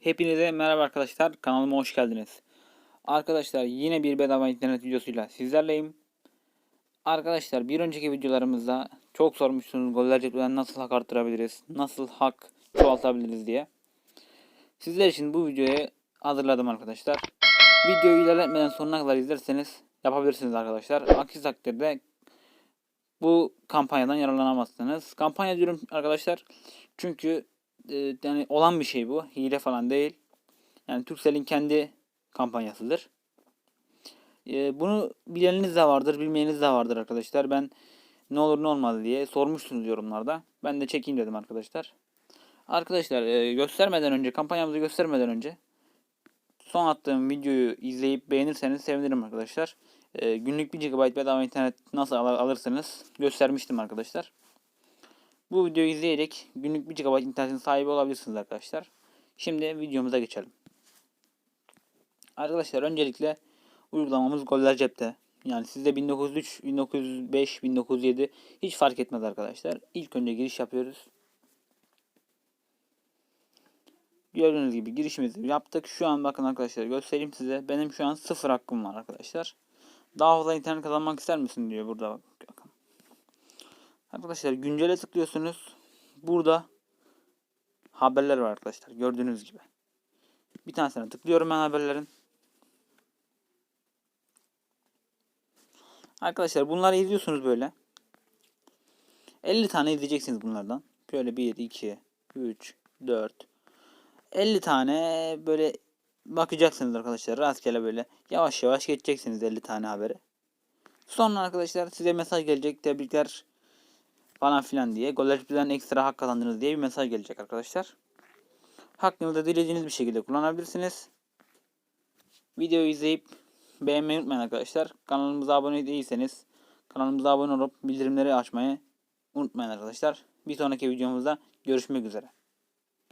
Hepinize merhaba arkadaşlar. Kanalıma hoş geldiniz. Arkadaşlar yine bir bedava internet videosuyla sizlerleyim. Arkadaşlar bir önceki videolarımızda çok sormuştunuz goller cepheden nasıl hak arttırabiliriz, nasıl hak çoğaltabiliriz diye. Sizler için bu videoyu hazırladım arkadaşlar. Videoyu ilerletmeden sonuna kadar izlerseniz yapabilirsiniz arkadaşlar. Aksi takdirde bu kampanyadan yararlanamazsınız. Kampanya diyorum arkadaşlar çünkü e, yani olan bir şey bu. Hile falan değil. Yani Turkcell'in kendi kampanyasıdır. E, bunu bileniniz de vardır, bilmeyeniniz de vardır arkadaşlar. Ben ne olur ne olmaz diye sormuşsunuz yorumlarda. Ben de çekeyim dedim arkadaşlar. Arkadaşlar e, göstermeden önce, kampanyamızı göstermeden önce son attığım videoyu izleyip beğenirseniz sevinirim arkadaşlar. Günlük 1 GB bedava internet nasıl al- alırsınız göstermiştim arkadaşlar. Bu videoyu izleyerek günlük 1 GB internetin sahibi olabilirsiniz arkadaşlar. Şimdi videomuza geçelim. Arkadaşlar öncelikle uygulamamız Goller Cep'te. Yani sizde 1903, 1905, 1907 hiç fark etmez arkadaşlar. İlk önce giriş yapıyoruz. Gördüğünüz gibi girişimizi yaptık. Şu an bakın arkadaşlar göstereyim size. Benim şu an sıfır hakkım var arkadaşlar. Daha fazla internet kazanmak ister misin diyor burada. Arkadaşlar güncele tıklıyorsunuz. Burada haberler var arkadaşlar. Gördüğünüz gibi. Bir tanesine tıklıyorum ben haberlerin. Arkadaşlar bunları izliyorsunuz böyle. 50 tane izleyeceksiniz bunlardan. Böyle 1, 2, 3, 4. 50 tane böyle bakacaksınız arkadaşlar. Rastgele böyle yavaş yavaş geçeceksiniz 50 tane haberi. Sonra arkadaşlar size mesaj gelecek. Tebrikler falan filan diye. Goller'den ekstra hak kazandınız diye bir mesaj gelecek arkadaşlar. Hakkınızı dilediğiniz bir şekilde kullanabilirsiniz. Videoyu izleyip beğenmeyi unutmayın arkadaşlar. Kanalımıza abone değilseniz kanalımıza abone olup bildirimleri açmayı unutmayın arkadaşlar. Bir sonraki videomuzda görüşmek üzere.